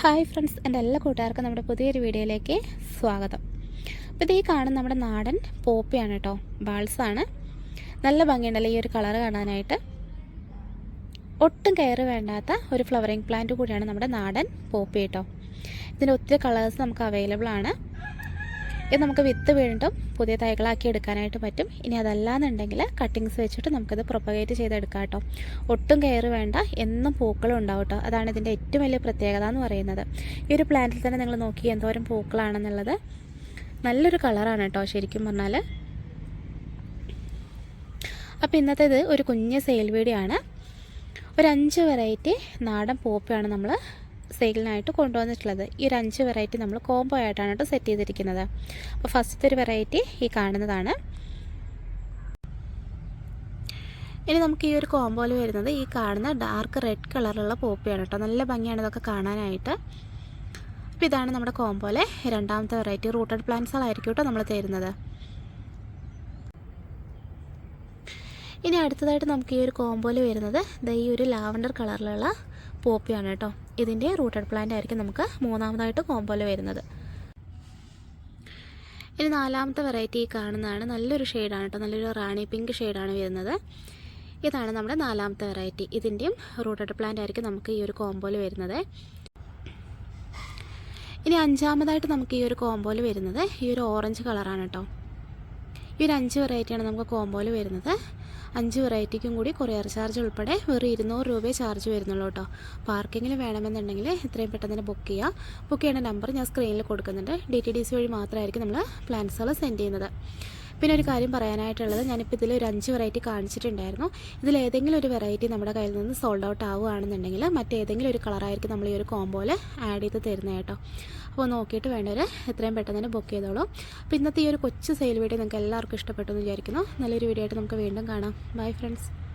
Hi friends എന്റെ എല്ലാ കൂട്ടുകാർക്കും നമ്മുടെ പുതിയൊരു വീഡിയോയിലേക്ക് സ്വാഗതം. അപ്പോൾ ഇത് കാണുന്ന നമ്മുടെ നാടൻ പോപ്പിയാണ് കേട്ടോ ബാൾസാണ് നല്ല ഭംഗിയുണ്ടല്ലോ ഈ ഒരു കളർ കാണാനായിട്ട്. ഒട്ടും കെയർ വേണ്ടാത്ത ഒരു ഫ്ലവറിങ് പ്ലാന്റ് കൂടിയാണ് നമ്മുടെ നാടൻ പോപ്പി കേട്ടോ. ഇതിന്റെ ഒത്തിരി കളേഴ്സ് നമുക്ക് അവൈലബിൾ ആണ്. ഇത് നമുക്ക് വിത്ത് വീണ്ടും പുതിയ തൈകളാക്കി എടുക്കാനായിട്ട് പറ്റും. ഇനി അതല്ലാന്നുണ്ടെങ്കിൽ കട്ടിങ്സ് വെച്ചിട്ട് നമുക്കത് പ്രൊപ്പഗേറ്റ് ചെയ്തെടുക്കാം കേട്ടോ. ഒട്ടും കെയർ വേണ്ട എന്നും പൂക്കളും ഉണ്ടാവും കേട്ടോ. അതാണ് ഇതിന്റെ ഏറ്റവും വലിയ പ്രത്യേകത എന്ന് പറയുന്നത്. ഈ ഒരു പ്ലാന്റിൽ തന്നെ നിങ്ങൾ നോക്കി എന്തോരം പൂക്കളാണെന്നുള്ളത്. നല്ലൊരു കളറാണ് കേട്ടോ ശരിക്കും പറഞ്ഞാൽ അപ്പോൾ ഇന്നത്തേത് ഒരു കുഞ്ഞ് സെയിൽ വീടിയാണ് ഒരു അഞ്ച് വെറൈറ്റി നാടൻ പൂപ്പയാണ് നമ്മൾ സെയിലിനായിട്ട് കൊണ്ടുവന്നിട്ടുള്ളത്. ഈ ഒരു അഞ്ച് വെറൈറ്റി നമ്മൾ കോംബോ ആയിട്ടാണ് കേട്ടോ സെറ്റ് ചെയ്തിരിക്കുന്നത്. അപ്പോൾ ഫസ്റ്റത്തെ ഒരു വെറൈറ്റി ഈ കാണുന്നതാണ്. ഇനി നമുക്ക് ഈ ഒരു കോംബോയിൽ വരുന്നത് ഈ കാണുന്ന ഡാർക്ക് റെഡ് കളറിലുള്ള പോപ്പിയാണ് കേട്ടോ. നല്ല ഭംഗിയാണ് ഇതൊക്കെ കാണാനായിട്ട്. അപ്പോൾ ഇതാണ് നമ്മുടെ കോംബോയിലെ രണ്ടാമത്തെ വെറൈറ്റി റൂട്ടഡ് പ്ലാന്റ്സുകളായിരിക്കും കേട്ടോ നമ്മൾ തരുന്നത്. ഇനി അടുത്തതായിട്ട് നമുക്ക് ഈ ഒരു കോംബോയിൽ വരുന്നത് ദ ഈ ഒരു ലാവണ്ടർ കളറിലുള്ള പോപ്പിയാണ് കേട്ടോ. ഇതിന്റെ റൂട്ടഡ് പ്ലാന്റ് ആയിരിക്കും നമുക്ക് മൂന്നാമതായിട്ട് കോംബോയിൽ വരുന്നത്. ഇനി നാലാമത്തെ വെറൈറ്റി കാണുന്നതാണ്. നല്ലൊരു ഷെയ്ഡാണ് കേട്ടോ. നല്ലൊരു റാണി പിങ്ക് ഷെയ്ഡാണ് വരുന്നത്. ഇതാണ് നമ്മുടെ നാലാമത്തെ വെറൈറ്റി. ഇതിന്റെയും റൂട്ടഡ് പ്ലാന്റ് ആയിരിക്കും നമുക്ക് ഈ ഒരു കോംബോയിൽ വരുന്നത്. ഇനി അഞ്ചാമതായിട്ട് നമുക്ക് ഈ ഒരു കോംബോയിൽ വരുന്നത് ഈ ഒരു ഓറഞ്ച് കളറാണ് കേട്ടോ. ഈ ഒരു അഞ്ച് വെറൈറ്റിയാണ് നമുക്ക് കോംബോയിൽ വരുന്നത്. അഞ്ച് വെറൈറ്റിക്കും കൂടി കൊറിയർ ചാർജ് ഉൾപ്പെടെ വെറും ഇരുന്നൂറ് രൂപയെ ചാർജ് വരുന്നുള്ളൂ കേട്ടോ. പാർക്കിങ്ങിൽ വേണമെന്നുണ്ടെങ്കിൽ എത്രയും പെട്ടെന്ന് തന്നെ ബുക്ക് ചെയ്യുക ബുക്ക് ചെയ്യേണ്ട നമ്പർ ഞാൻ സ്ക്രീനിൽ കൊടുക്കുന്നുണ്ട്. ഡി ടി ഡി സി വഴി മാത്രമായിരിക്കും നമ്മൾ പ്ലാൻസുകൾ സെൻഡ് ചെയ്യുന്നത്. പിന്നെ ഒരു കാര്യം പറയാനായിട്ടുള്ളത് ഞാനിപ്പോൾ ഇതിൽ ഒരു അഞ്ച് വെറൈറ്റി കാണിച്ചിട്ടുണ്ടായിരുന്നു. ഇതിൽ ഏതെങ്കിലും ഒരു വെറൈറ്റി നമ്മുടെ കയ്യിൽ നിന്ന് സോൾഡ് ഔട്ട് ആവുകയാണെന്നുണ്ടെങ്കിൽ മറ്റേതെങ്കിലും ഒരു കളറായിരിക്കും നമ്മൾ ഈ ഒരു കോംബോയിൽ ആഡ് ചെയ്ത് തരുന്നത് കേട്ടോ. അപ്പോൾ നോക്കിയിട്ട് വേണ്ടവർ എത്രയും പെട്ടെന്ന് തന്നെ ബുക്ക് ചെയ്തോളൂ. അപ്പോൾ ഇന്നത്തെ ഈ ഒരു കൊച്ചു സെയിൽ വീഡിയോ നിങ്ങൾക്ക് എല്ലാവർക്കും ഇഷ്ടപ്പെട്ടു എന്ന് വിചാരിക്കുന്നു. നല്ലൊരു വീഡിയോ ആയിട്ട് നമുക്ക് വീണ്ടും കാണാം. Bye friends